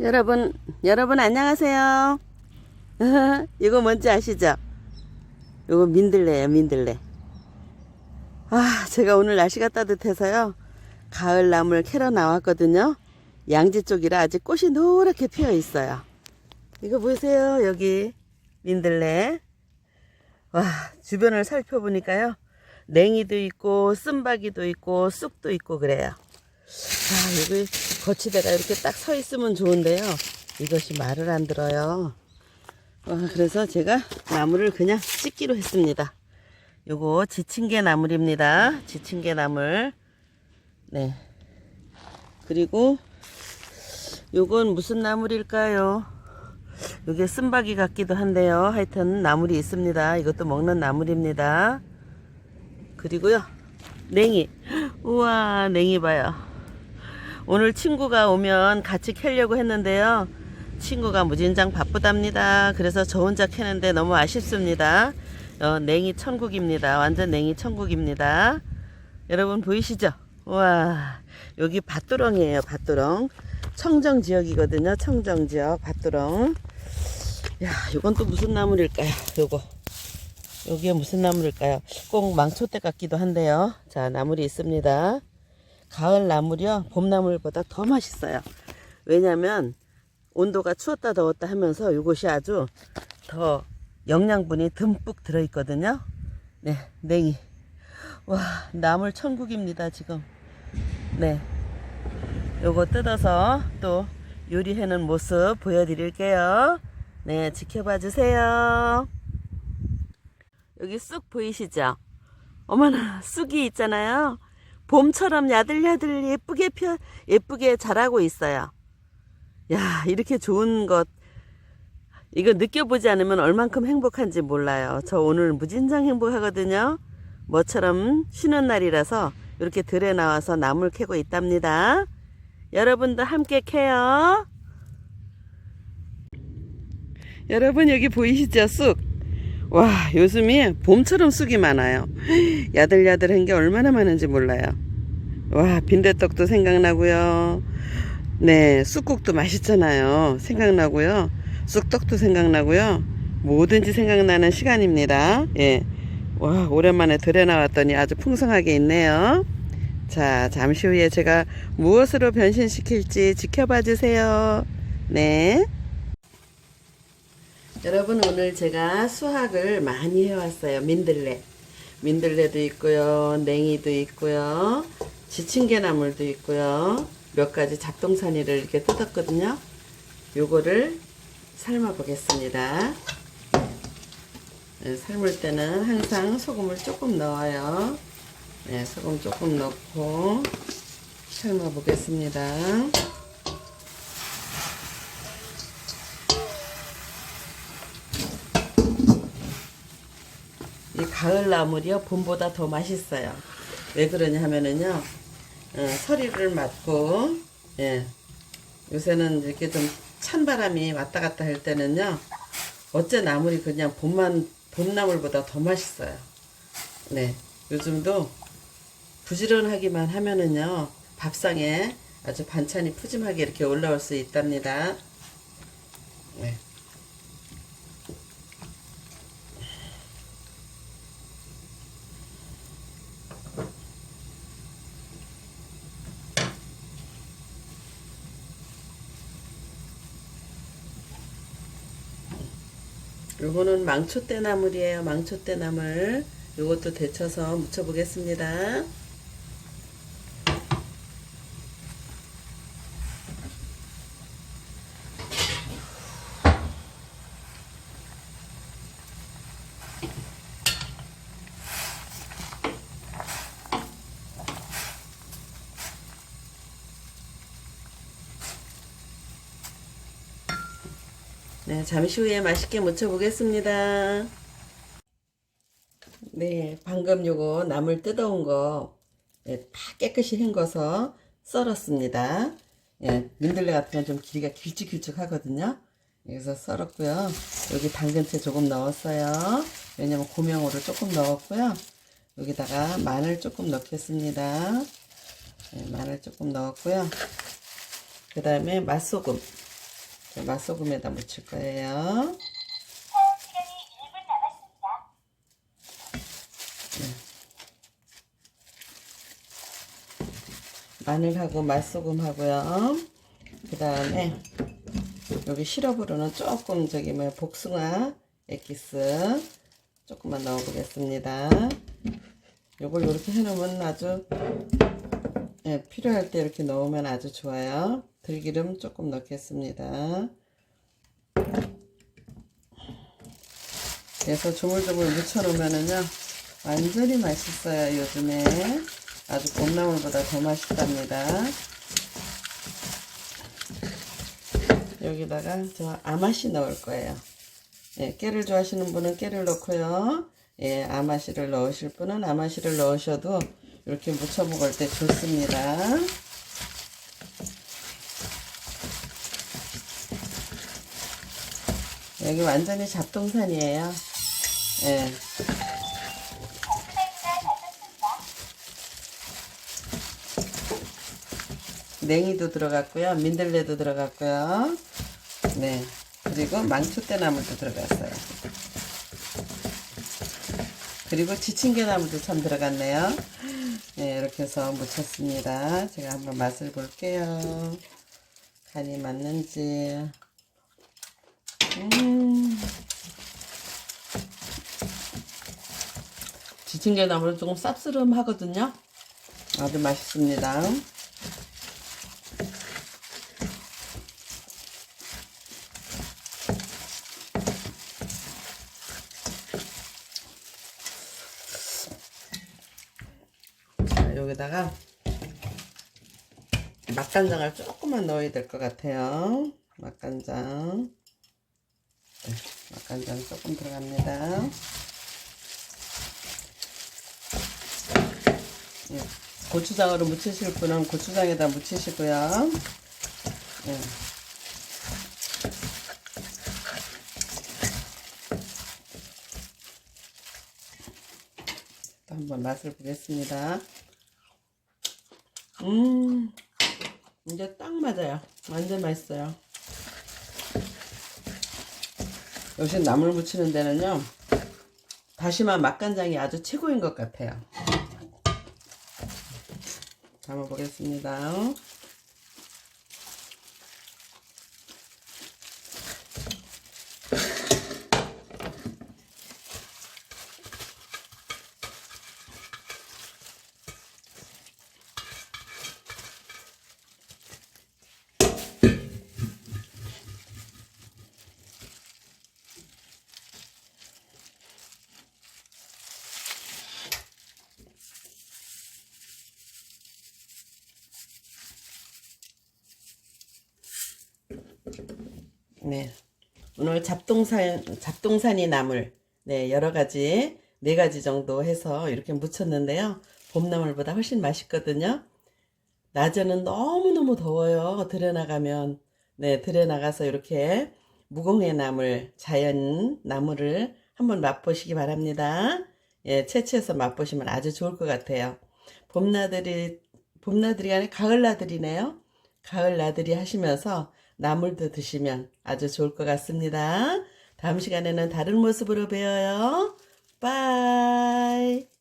여러분, 여러분 안녕하세요. 이거 뭔지 아시죠? 이거 민들레예요, 민들레. 아, 제가 오늘 날씨가 따뜻해서요. 가을 나물 캐러 나왔거든요. 양지 쪽이라 아직 꽃이 노랗게 피어 있어요. 이거 보세요, 여기 민들레. 와, 주변을 살펴보니까요. 냉이도 있고, 쓴바기도 있고, 쑥도 있고 그래요. 자, 여기 거치대가 이렇게 딱 서 있으면 좋은데요. 이것이 말을 안 들어요. 와, 그래서 제가 나무를 그냥 찍기로 했습니다. 요거 지친개 나물입니다. 지친개 나물. 네. 그리고 요건 무슨 나물일까요? 요게 쓴바기 같기도 한데요. 하여튼 나물이 있습니다. 이것도 먹는 나물입니다. 그리고요. 냉이. 우와, 냉이 봐요. 오늘 친구가 오면 같이 캐려고 했는데요. 친구가 무진장 바쁘답니다. 그래서 저 혼자 캐는데 너무 아쉽습니다. 어, 냉이 천국입니다. 완전 냉이 천국입니다. 여러분 보이시죠? 와 여기 밭두렁이에요. 밭두렁. 청정 지역이거든요. 청정 지역 밭두렁. 야, 이건 또 무슨 나물일까요? 요거. 여기에 무슨 나물일까요? 꼭 망초대 같기도 한데요. 자, 나물이 있습니다. 가을 나물이요. 봄 나물보다 더 맛있어요. 왜냐면 온도가 추웠다 더웠다 하면서 이것이 아주 더 영양분이 듬뿍 들어있거든요. 네, 냉이. 와, 나물 천국입니다, 지금. 네. 요거 뜯어서 또 요리하는 모습 보여드릴게요. 네, 지켜봐 주세요. 여기 쑥 보이시죠? 어머나, 쑥이 있잖아요. 봄처럼 야들야들 예쁘게 펴, 예쁘게 자라고 있어요. 야, 이렇게 좋은 것, 이거 느껴보지 않으면 얼만큼 행복한지 몰라요. 저 오늘 무진장 행복하거든요. 뭐처럼 쉬는 날이라서 이렇게 들에 나와서 나물 캐고 있답니다. 여러분도 함께 캐요. 여러분 여기 보이시죠? 쑥. 와, 요즘이 봄처럼 쑥이 많아요. 야들야들한 게 얼마나 많은지 몰라요. 와, 빈대떡도 생각나고요. 네, 쑥국도 맛있잖아요. 생각나고요. 쑥떡도 생각나고요. 뭐든지 생각나는 시간입니다. 예. 와, 오랜만에 들에 나왔더니 아주 풍성하게 있네요. 자, 잠시 후에 제가 무엇으로 변신시킬지 지켜봐 주세요. 네. 여러분, 오늘 제가 수학을 많이 해왔어요. 민들레. 민들레도 있고요. 냉이도 있고요. 지친개나물도 있고요. 몇 가지 잡동사니를 이렇게 뜯었거든요. 요거를 삶아 보겠습니다. 네, 삶을 때는 항상 소금을 조금 넣어요. 네, 소금 조금 넣고 삶아 보겠습니다. 가을 나물이요 봄보다 더 맛있어요. 왜 그러냐 하면은요 어, 서리를 맞고 예 요새는 이렇게 좀 찬바람이 왔다 갔다 할 때는요 어째 나물이 그냥 봄만 봄나물보다 더 맛있어요. 네 요즘도 부지런하기만 하면은요 밥상에 아주 반찬이 푸짐하게 이렇게 올라올 수 있답니다. 네. 요거는 망초대 나물이에요. 망초대 나물. 요것도 데쳐서 무쳐 보겠습니다. 네, 잠시 후에 맛있게 무쳐 보겠습니다. 네, 방금 요거 나물 뜯어온 거, 네, 다 깨끗이 헹궈서 썰었습니다. 예, 민들레 같은 건 좀 길이가 길쭉길쭉 하거든요. 그래서 썰었고요. 여기 당근채 조금 넣었어요. 왜냐면 고명으로 조금 넣었고요. 여기다가 마늘 조금 넣겠습니다. 네, 마늘 조금 넣었고요. 그 다음에 맛소금 맛소금에다 묻힐 거예요. 사용 시간이 1분 남았습니다. 마늘하고 맛소금하고요. 그 다음에 여기 시럽으로는 조금 저기 뭐 복숭아 엑기스 조금만 넣어보겠습니다. 요걸 이렇게 해놓으면 아주 예, 필요할 때 이렇게 넣으면 아주 좋아요. 들기름 조금 넣겠습니다. 그래서 조물조물 묻혀놓으면은요 완전히 맛있어요 요즘에. 아주 봄나물보다 더 맛있답니다. 여기다가 저 아마씨 넣을 거예요. 예, 깨를 좋아하시는 분은 깨를 넣고요. 예, 아마씨를 넣으실 분은 아마씨를 넣으셔도 이렇게 무쳐 먹을 때 좋습니다 여기 완전히 잡동산이에요 예. 냉이도 들어갔고요. 민들레도 들어갔고요. 네. 그리고 망초대나물도 들어갔어요. 그리고 지친개나물도 참 들어갔네요. 네, 이렇게 해서 무쳤습니다. 제가 한번 맛을 볼게요. 간이 맞는지. 음. 지친개나물은 조금 쌉스름하거든요. 아주 맛있습니다. 자, 여기다가 맛간장을 조금만 넣어야 될 것 같아요. 맛간장. 네, 맛간장 조금 들어갑니다. 네, 고추장으로 무치실 분은 고추장에다 무치시고요. 네. 또 한번 맛을 보겠습니다. 음, 이제 딱 맞아요. 완전 맛있어요. 요새 나물 무치는 데는요, 다시마 맛간장이 아주 최고인 것 같아요. 담아보겠습니다. 네. 오늘 잡동산, 잡동산이 나물, 네, 여러 가지, 네 가지 정도 해서 이렇게 무쳤는데요. 봄나물보다 훨씬 맛있거든요. 낮에는 너무너무 더워요. 들에 나가면. 네, 들에 나가서 이렇게 무공해 나물, 자연 나물을 한번 맛보시기 바랍니다. 예, 채취해서 맛보시면 아주 좋을 것 같아요. 봄나들이, 봄나들이 아니라 가을나들이네요. 가을 나들이 하시면서 나물도 드시면 아주 좋을 것 같습니다. 다음 시간에는 다른 모습으로 뵈어요. 빠이.